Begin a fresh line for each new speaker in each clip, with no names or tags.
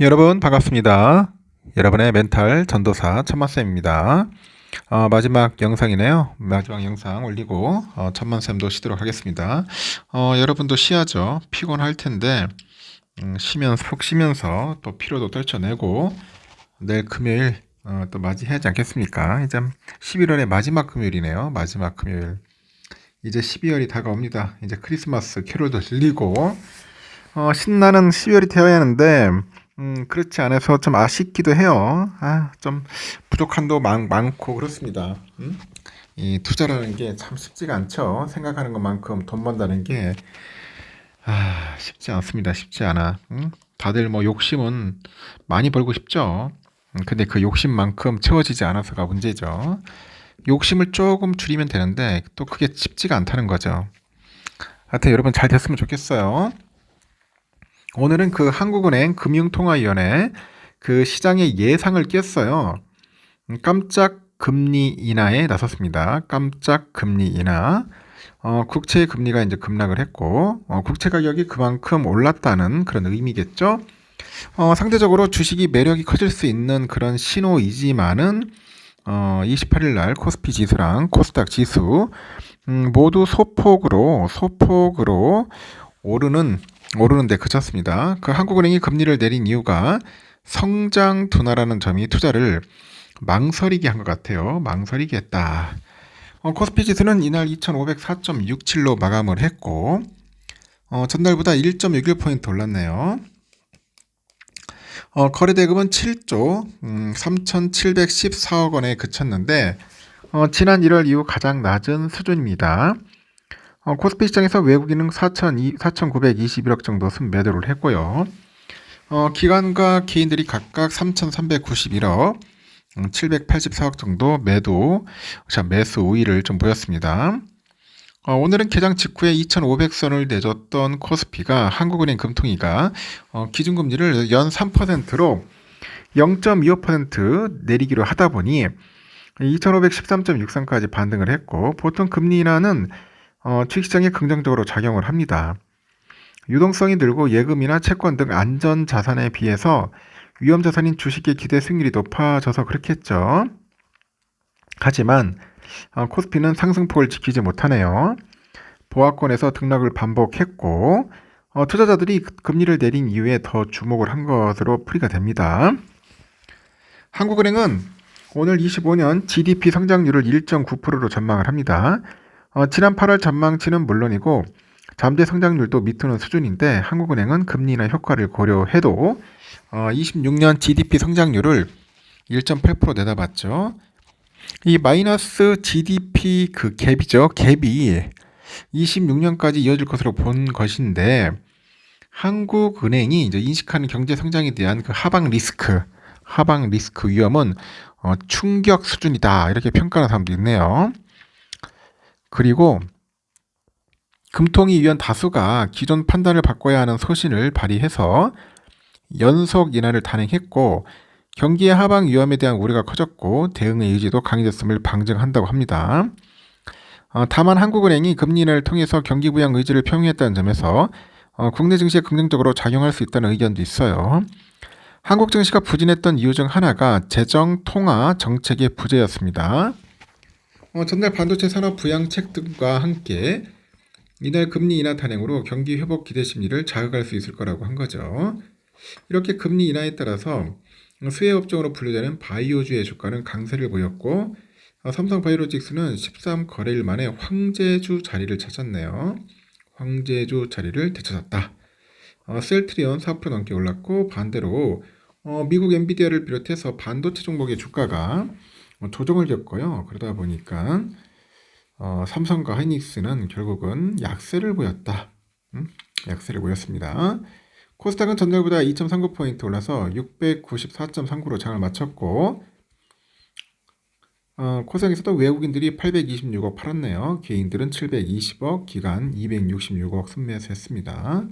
여러분 반갑습니다. 여러분의 멘탈 전도사 천만쌤입니다. 어, 마지막 영상이네요. 마지막 영상 올리고 어, 천만쌤도 쉬도록 하겠습니다. 어, 여러분도 쉬야죠. 피곤할 텐데 음, 쉬면서 푹 쉬면서 또 피로도 떨쳐내고 내일 금요일 어, 또 맞이해야지 않겠습니까? 이제 11월의 마지막 금요일이네요. 마지막 금요일. 이제 12월이 다가옵니다. 이제 크리스마스 캐롤도 들리고 어, 신나는 12월이 되어야 하는데 음, 그렇지 않아서 좀 아쉽기도 해요. 아, 좀 부족함도 많, 많고 그렇습니다. 음? 이 투자라는 게 참 쉽지가 않죠. 생각하는 것만큼 돈 번다는 게 아, 쉽지 않습니다. 쉽지 않아. 음? 다들 뭐 욕심은 많이 벌고 싶죠. 음, 근데 그 욕심만큼 채워지지 않아서가 문제죠. 욕심을 조금 줄이면 되는데 또 그게 쉽지가 않다는 거죠. 하여튼 여러분 잘 됐으면 좋겠어요. 오늘은 그 한국은행 금융통화위원회 그 시장의 예상을 깼어요. 음, 깜짝 금리 인하에 나섰습니다. 깜짝 금리 인하. 어, 국채 금리가 이제 급락을 했고, 어, 국채 가격이 그만큼 올랐다는 그런 의미겠죠. 어, 상대적으로 주식이 매력이 커질 수 있는 그런 신호이지만은, 어, 28일 날 코스피 지수랑 코스닥 지수, 음, 모두 소폭으로, 소폭으로 오르는 오르는데 그쳤습니다. 그 한국은행이 금리를 내린 이유가 성장 둔화라는 점이 투자를 망설이게 한 것 같아요. 망설이게 했다. 어, 코스피 지수는 이날 2,504.67로 마감을 했고 어, 전날보다 1.61포인트 올랐네요. 어, 거래대금은 7조 음, 3,714억 원에 그쳤는데 어, 지난 1월 이후 가장 낮은 수준입니다. 어, 코스피 시장에서 외국인은 4,921억 정도 순매도를 했고요. 어, 기관과 개인들이 각각 3,391억, 784억 음, 정도 매도, 자, 매수 우위를 좀 보였습니다. 어, 오늘은 개장 직후에 2,500선을 내줬던 코스피가 한국은행 금통위가 어, 기준금리를 연 3%로 0.25% 내리기로 하다 보니 2,513.63까지 반등을 했고 보통 금리 인하는 어, 주식시장에 긍정적으로 작용을 합니다. 유동성이 늘고 예금이나 채권 등 안전 자산에 비해서 위험 자산인 주식의 기대 수익률이 높아져서 그렇겠죠. 하지만 어, 코스피는 상승폭을 지키지 못하네요. 보합권에서 등락을 반복했고 어, 투자자들이 금리를 내린 이후에 더 주목을 한 것으로 풀이가 됩니다. 한국은행은 오늘 25년 GDP 성장률을 1.9%로 전망을 합니다. 어, 지난 8월 전망치는 물론이고 잠재 성장률도 밑으는 수준인데 한국은행은 금리 인하 효과를 고려해도 어, 26년 GDP 성장률을 1.8% 내다봤죠. 이 마이너스 GDP 그 갭이죠. 갭이 26년까지 이어질 것으로 본 것인데 한국은행이 이제 인식하는 경제 성장에 대한 그 하방 리스크, 하방 리스크 위험은 어, 충격 수준이다 이렇게 평가하는 사람도 있네요. 그리고 금통위 위원 다수가 기존 판단을 바꿔야 하는 소신을 발휘해서 연속 인하를 단행했고 경기의 하방 위험에 대한 우려가 커졌고 대응의 의지도 강해졌음을 방증한다고 합니다. 어, 다만 한국은행이 금리 인하를 통해서 경기 부양 의지를 표명했다는 점에서 어, 국내 증시에 긍정적으로 작용할 수 있다는 의견도 있어요. 한국 증시가 부진했던 이유 중 하나가 재정 통화 정책의 부재였습니다. 어, 전날 반도체 산업 부양책 등과 함께 이날 금리 인하 단행으로 경기 회복 기대 심리를 자극할 수 있을 거라고 한 거죠. 이렇게 금리 인하에 따라서 수혜 업종으로 분류되는 바이오주의 주가는 강세를 보였고 어, 삼성 바이오로직스는 13 거래일 만에 황제주 자리를 찾았네요. 황제주 자리를 되찾았다. 어, 셀트리온 4% 넘게 올랐고 반대로 어, 미국 엔비디아를 비롯해서 반도체 종목의 주가가 뭐 조정을 겪어요. 그러다 보니까 어, 삼성과 하이닉스는 결국은 약세를 보였다. 음? 약세를 보였습니다. 코스닥은 전날보다 2.39포인트 올라서 694.39로 장을 마쳤고 어, 코스닥에서도 외국인들이 826억 팔았네요. 개인들은 720억, 기간 266억 순매수했습니다.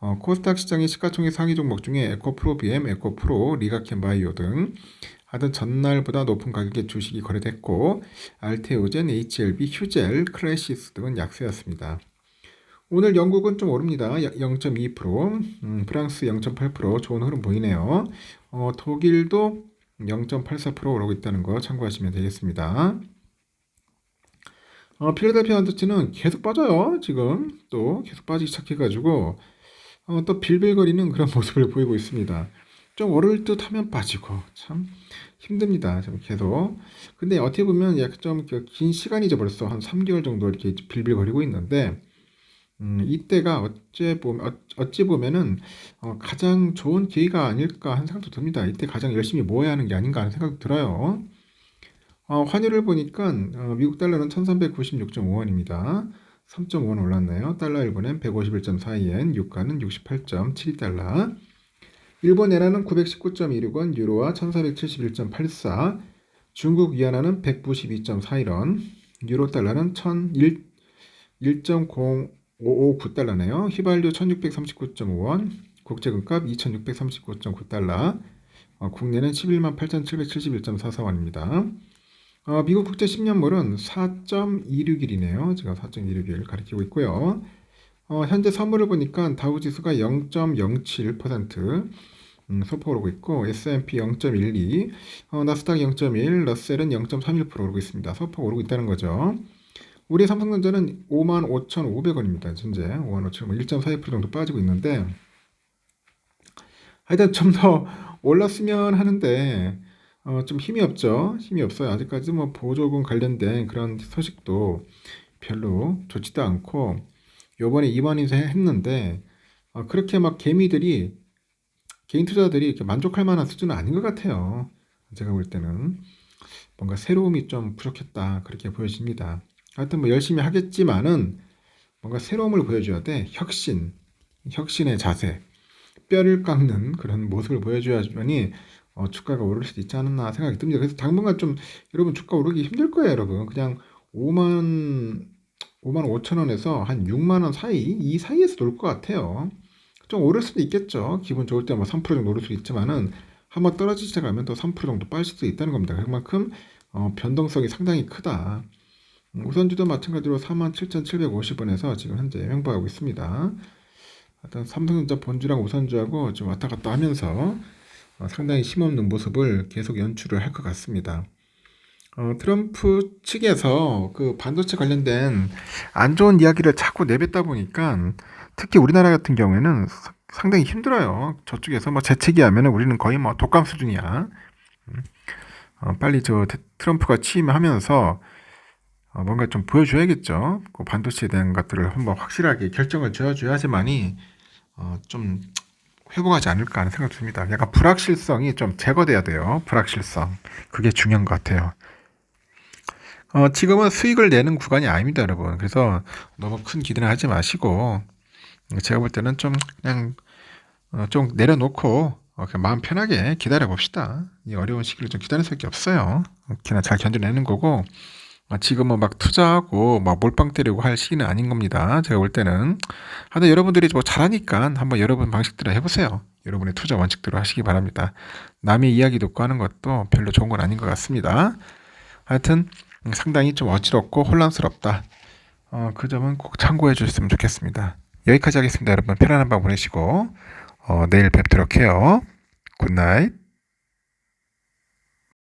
어, 코스닥 시장의 시가총액 상위 종목 중에 에코프로 BM, 에코프로, 리가켄 바이오 등 하던 전날보다 높은 가격의 주식이 거래됐고 알테오젠, HLB, 휴젤, 크래시스 등은 약세였습니다. 오늘 영국은 좀 오릅니다. 0.2%, 음, 프랑스 0.8% 좋은 흐름 보이네요. 어, 독일도 0.84% 오르고 있다는 거 참고하시면 되겠습니다. 어, 필라델피아 언더치는 계속 빠져요. 지금 또 계속 빠지기 시작해가지고 어, 또 빌빌거리는 그런 모습을 보이고 있습니다. 좀 오를 듯 하면 빠지고 참 힘듭니다. 좀 계속. 근데 어떻게 보면 약간 좀긴 시간이죠. 벌써 한 3개월 정도 이렇게 빌빌거리고 있는데 음, 이때가 어찌 보면 어찌 보면은 어, 가장 좋은 기회가 아닐까 하는 생각도 듭니다. 이때 가장 열심히 모아야 하는 게 아닌가 하는 생각도 들어요. 어, 환율을 보니까 어, 미국 달러는 1396.5원입니다. 3.5원 올랐네요. 달러 1분엔 151.42엔, 유가는 68.72달러. 일본 엔화는 919.26원, 유로와 1471.84, 중국 위안화는 192.41원, 유로 달러는 1001, 1.0559달러네요. 휘발유 1639.5원, 국제금값 2639.9달러, 어, 국내는 11만 8,771.44원입니다. 어, 미국 국제 10년물은 4.26일이네요. 제가 4.26일 가리키고 있고요. 어, 현재 선물을 보니까 다우지수가 0.07%, 음, 소폭 오르고 있고 S&P 0.12, 어, 나스닥 0.1, 러셀은 0.31% 오르고 있습니다. 소폭 오르고 있다는 거죠. 우리 삼성전자는 55,500원입니다. 현재 55,000원 1.42% 정도 빠지고 있는데 하여튼 좀 더 올랐으면 하는데 어, 좀 힘이 없죠. 힘이 없어요. 아직까지 뭐 보조금 관련된 그런 소식도 별로 좋지도 않고 요번에 이번 인쇄 했는데 어, 그렇게 막 개미들이 개인 투자들이 이렇게 만족할 만한 수준은 아닌 것 같아요. 제가 볼 때는 뭔가 새로움이 좀 부족했다 그렇게 보여집니다. 하여튼 뭐 열심히 하겠지만은 뭔가 새로움을 보여줘야 돼. 혁신, 혁신의 자세, 뼈를 깎는 그런 모습을 보여줘야지만이 어, 주가가 오를 수도 있지 않았나 생각이 듭니다. 그래서 당분간 좀 여러분 주가 오르기 힘들 거예요, 여러분. 그냥 5만 5만 5천 원에서 한 6만 원 사이 이 사이에서 놀 것 같아요. 좀 오를 수도 있겠죠. 기분 좋을 때 뭐 3% 정도 오를 수도 있지만은 한번 떨어지지 시작하면 또 3% 정도 빠질 수도 있다는 겁니다. 그만큼 어, 변동성이 상당히 크다. 음, 우선주도 마찬가지로 47,750원에서 지금 현재 횡보하고 있습니다. 일단 삼성전자 본주랑 우선주하고 좀 왔다 갔다 하면서 어, 상당히 힘없는 모습을 계속 연출을 할 것 같습니다. 어, 트럼프 측에서 그 반도체 관련된 안 좋은 이야기를 자꾸 내뱉다 보니까 특히 우리나라 같은 경우에는 사- 상당히 힘들어요. 저쪽에서 뭐 재채기 하면은 우리는 거의 뭐 독감 수준이야. 음. 어, 빨리 저 대- 트럼프가 취임하면서 어, 뭔가 좀 보여줘야겠죠. 그 반도체에 대한 것들을 한번 확실하게 결정을 지어줘야지만이 어, 좀 회복하지 않을까 하는 생각이 듭니다. 약간 불확실성이 좀 제거돼야 돼요. 불확실성. 그게 중요한 것 같아요. 어, 지금은 수익을 내는 구간이 아닙니다, 여러분. 그래서 너무 큰 기대는 하지 마시고, 제가 볼 때는 좀 그냥 어, 좀 내려놓고 어, 그냥 마음 편하게 기다려 봅시다. 이 어려운 시기를 좀 기다릴 수밖에 없어요. 그냥 잘 견뎌내는 거고, 어, 지금은 막 투자하고 막 몰빵 때리고 할 시기는 아닌 겁니다. 제가 볼 때는. 하여튼 여러분들이 뭐 잘하니까 한번 여러분 방식대로 해보세요. 여러분의 투자 원칙대로 하시기 바랍니다. 남의 이야기 듣고 하는 것도 별로 좋은 건 아닌 것 같습니다. 하여튼 상당히 좀 어지럽고 혼란스럽다. 어, 그 점은 꼭 참고해 주셨으면 좋겠습니다. 여기까지 하겠습니다. 여러분 편안한 밤 보내시고 어, 내일 뵙도록 해요. 굿나잇.